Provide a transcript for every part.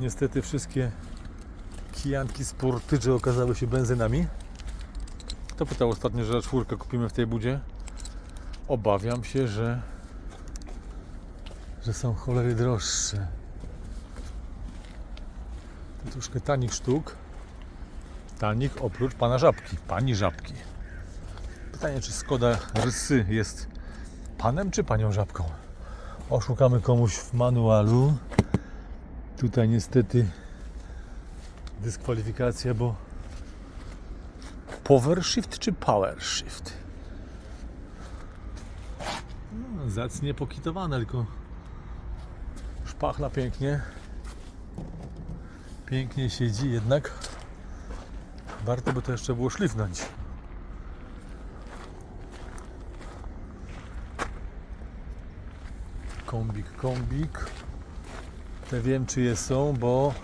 Niestety wszystkie kijanki sportydże okazały się benzynami. Kto pytał ostatnio, że czwórkę kupimy w tej budzie? Obawiam się, że że są cholery droższe. To troszkę tanich sztuk. Tanik oprócz pana żabki, pani żabki. Pytanie, czy Skoda Rysy jest panem czy panią żabką? Oszukamy komuś w manualu. Tutaj niestety dyskwalifikacja, bo power shift czy power shift? No, zacnie pokitowane, tylko szpachla pięknie pięknie siedzi, jednak warto by to jeszcze było szlifnąć. Kombik, kombik. Te wiem czyje są, bo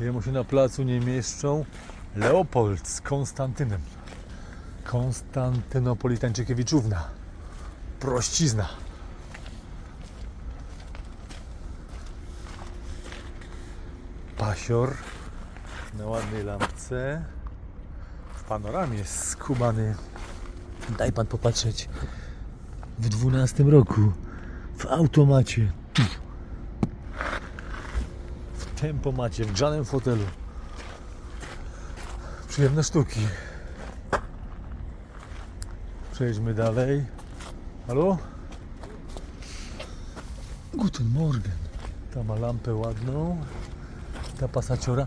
jemu się na placu nie mieszczą. Leopold z Konstantynem. Konstantynopolitańczykiewiczówna. Prościzna. Pasior na ładnej lampce. W panoramie skubany. Daj pan popatrzeć. W 12 roku. W automacie. Tu. W tempomacie, w grzanym fotelu. Przyjemne sztuki. Przejdźmy dalej. Halo? Guten Morgen. Ta ma lampę ładną. Ta pasaciora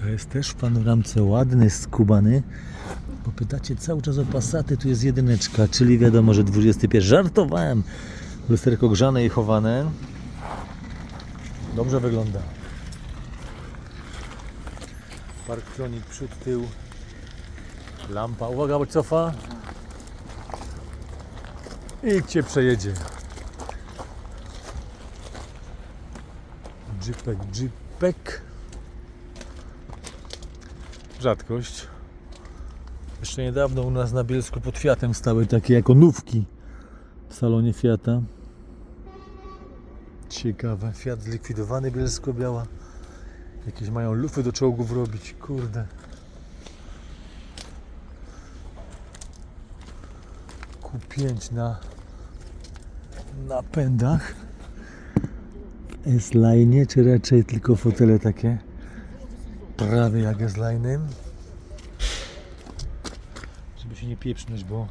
to jest też w panoramce ładny, skubany. Bo pytacie cały czas o pasaty, tu jest jedyneczka, czyli wiadomo, że 21. Żartowałem. Lusterko grzane i chowane. Dobrze wygląda. Parktronik przód, tył. Lampa. Uwaga, bo cofa. I cię przejedzie. Jeepek, jeepek. Rzadkość. Jeszcze niedawno u nas na Bielsku pod Fiatem stały takie jako nówki w salonie Fiata. Ciekawe. Fiat zlikwidowany Bielsko-Biała. Jakieś mają lufy do czołgów robić. Kurde. Q5 na napędach. S-Line, czy raczej tylko fotele takie? Prawie jak S-Line'em. Żeby się nie pieprznąć, bo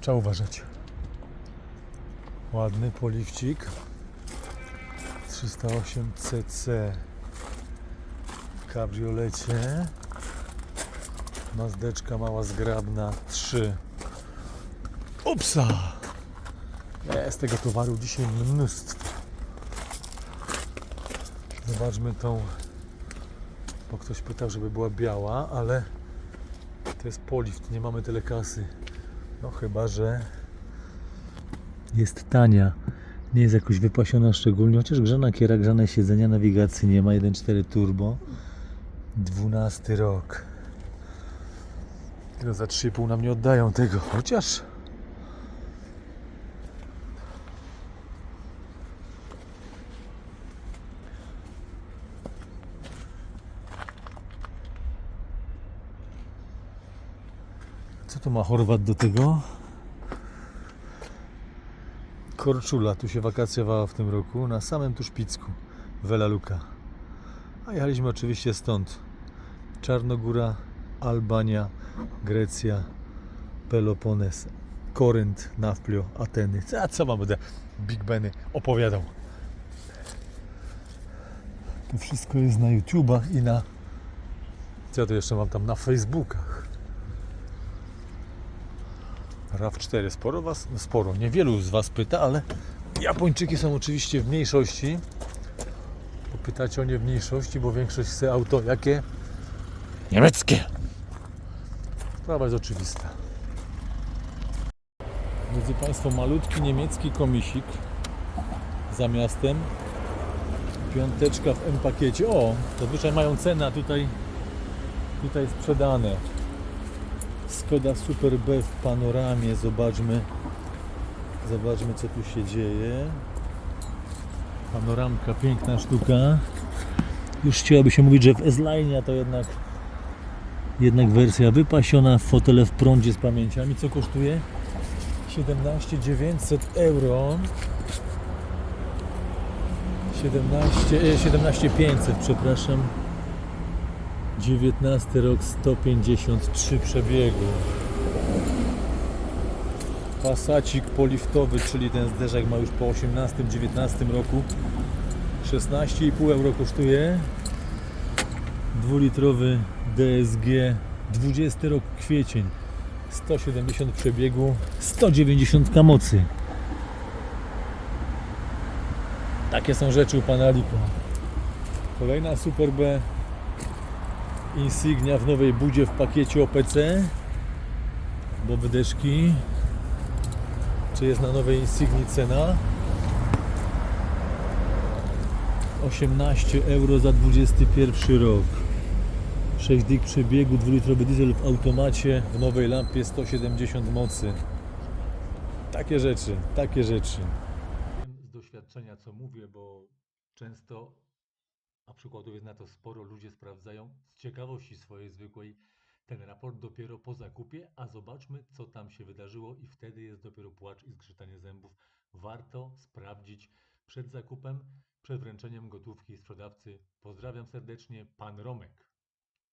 trzeba uważać. Ładny poliwcik. 308 cc w kabriolecie. Mazdeczka mała zgrabna 3. Upsa! Jest tego towaru dzisiaj mnóstwo. Zobaczmy tą, bo ktoś pytał, żeby była biała, ale to jest polift, nie mamy tyle kasy. No chyba, że jest tania. Nie jest jakoś wypasiona szczególnie, chociaż grzana kiera, grzane siedzenia, nawigacji nie ma, 1.4 turbo. 12 rok. Tylko za 3,5 nam nie oddają tego, chociaż Co tu ma Chorwat do tego? Korczula, tu się wakacjowała w tym roku, na samym tu szpicku, Vela Luka. A jechaliśmy oczywiście stąd. Czarnogóra, Albania, Grecja, Pelopones, Korynt, Nafplio, Ateny. A co mam będę Big Beny opowiadał? To wszystko jest na YouTubach i na... Co tu jeszcze mam tam? Na Facebookach. RAV4. Sporo was, no sporo, niewielu z was pyta, ale Japończyki są oczywiście w mniejszości. Pytacie o nie w mniejszości, bo większość chce auto jakie? Niemieckie. Sprawa jest oczywista. Drodzy Państwo, malutki niemiecki komisik za miastem. Piąteczka w M-pakiecie. O, zazwyczaj mają cenę, a tutaj, tutaj sprzedane. Skoda Super B w panoramie. Zobaczmy, zobaczmy co tu się dzieje. Panoramka, piękna sztuka. Już chciałoby się mówić, że w S-Line to jednak jednak wersja wypasiona, fotele w prądzie z pamięciami. Co kosztuje? 17 900 euro. 17, e, 17 500, przepraszam. 19 rok 153 przebiegu. Pasacik poliftowy, czyli ten zderzak ma już po 18-19 roku. 16,5 euro kosztuje. Dwulitrowy DSG 20 rok kwiecień 170 przebiegu 190 mocy. Takie są rzeczy u pana Lipa. Kolejna Super B Insignia w nowej budzie w pakiecie OPC bo wydeszki. Czy jest na nowej Insignii cena? 18 euro za 21 rok 6 dyk przebiegu, 2-litrowy diesel w automacie, w nowej lampie 170 mocy. Takie rzeczy, takie rzeczy. Wiem z doświadczenia co mówię, bo często, a przykładów jest na to sporo, ludzie sprawdzają z ciekawości swojej zwykłej ten raport dopiero po zakupie, a zobaczmy co tam się wydarzyło i wtedy jest dopiero płacz i zgrzytanie zębów. Warto sprawdzić przed zakupem, przed wręczeniem gotówki sprzedawcy. Pozdrawiam serdecznie, pan Romek.